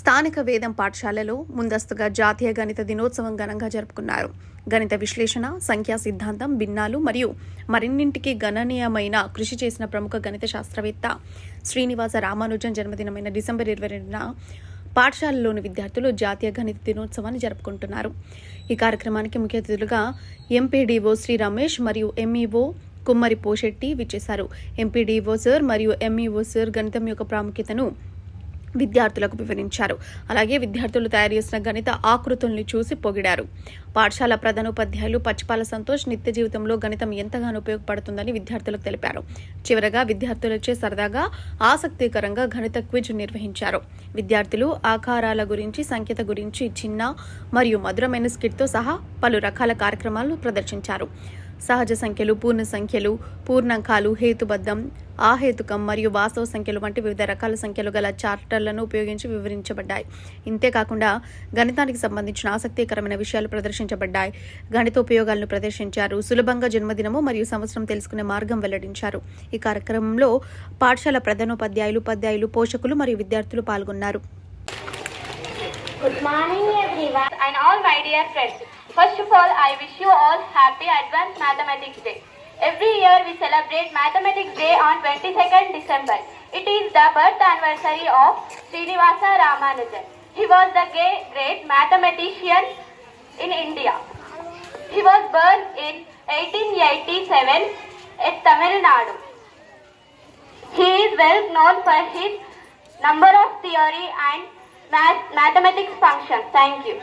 స్థానిక వేదం పాఠశాలలో ముందస్తుగా జాతీయ గణిత దినోత్సవం ఘనంగా జరుపుకున్నారు. గణిత విశ్లేషణ సంఖ్యా సిద్ధాంతం భిన్నాలు మరియు మరిన్నింటికి గణనీయమైన కృషి చేసిన ప్రముఖ గణిత శాస్త్రవేత్త శ్రీనివాస రామానుజన్ జన్మదినమైన డిసెంబర్ ఇరవై రెండున పాఠశాలలోని విద్యార్థులు జాతీయ గణిత దినోత్సవాన్ని జరుపుకుంటున్నారు. ఈ కార్యక్రమానికి ముఖ్య అతిథులుగా ఎంపీడీఓ శ్రీ రమేష్ మరియు ఎంఈఓ కుమ్మరి పోషెట్టి విచ్చేశారు. ఎంపీడీఓ సార్ మరియు ఎంఈఓ సార్ గణితం యొక్క ప్రాముఖ్యతను విద్యార్థులకు వివరించారు. అలాగే విద్యార్థులు తయారు చేసిన గణిత ఆకృతుల్ని చూసి పొగిడారు. పాఠశాల ప్రధానోపాధ్యాయులు పచ్చిపాల సంతోష్ నిత్య జీవితంలో గణితం ఎంతగానో ఉపయోగపడుతుందని విద్యార్థులకు తెలిపారు. చివరగా విద్యార్థులచే సరదాగా ఆసక్తికరంగా గణిత క్విజ్ నిర్వహించారు. విద్యార్థులు ఆకారాల గురించి సంఖ్యత గురించి చిన్న మరియు మధురమైన స్కిట్తో సహా పలు రకాల కార్యక్రమాలను ప్రదర్శించారు. సహజ సంఖ్యలు పూర్ణ సంఖ్యలు పూర్ణాంకాలు హేతుబద్ధం ఆహేతుకం మరియు వాస్తవ సంఖ్యలు వంటి వివిధ రకాల సంఖ్యలు గల చార్టర్లను ఉపయోగించి వివరించబడ్డాయి. ఇంతేకాకుండా గణితానికి సంబంధించిన ఆసక్తికరమైన విషయాలు ప్రదర్శించబడ్డాయి. గణిత ఉపయోగాలను ప్రదర్శించారు. సులభంగా జన్మదినము మరియు సంవత్సరం తెలుసుకునే మార్గం వెల్లడించారు. ఈ కార్యక్రమంలో పాఠశాల ప్రధానోపాధ్యాయులు ఉపాధ్యాయులు పోషకులు మరియు విద్యార్థులు పాల్గొన్నారు. Good morning everyone. And all my dear friends. First of all, I wish you all happy Advanced Mathematics Day. Every year we celebrate Mathematics Day on 22nd December. It is the birth anniversary of Srinivasa Ramanujan. He was the great mathematician in India. He was born in 1887 at Tamil Nadu. He is well known for his number of theory and math- mathematics functions. Thank you.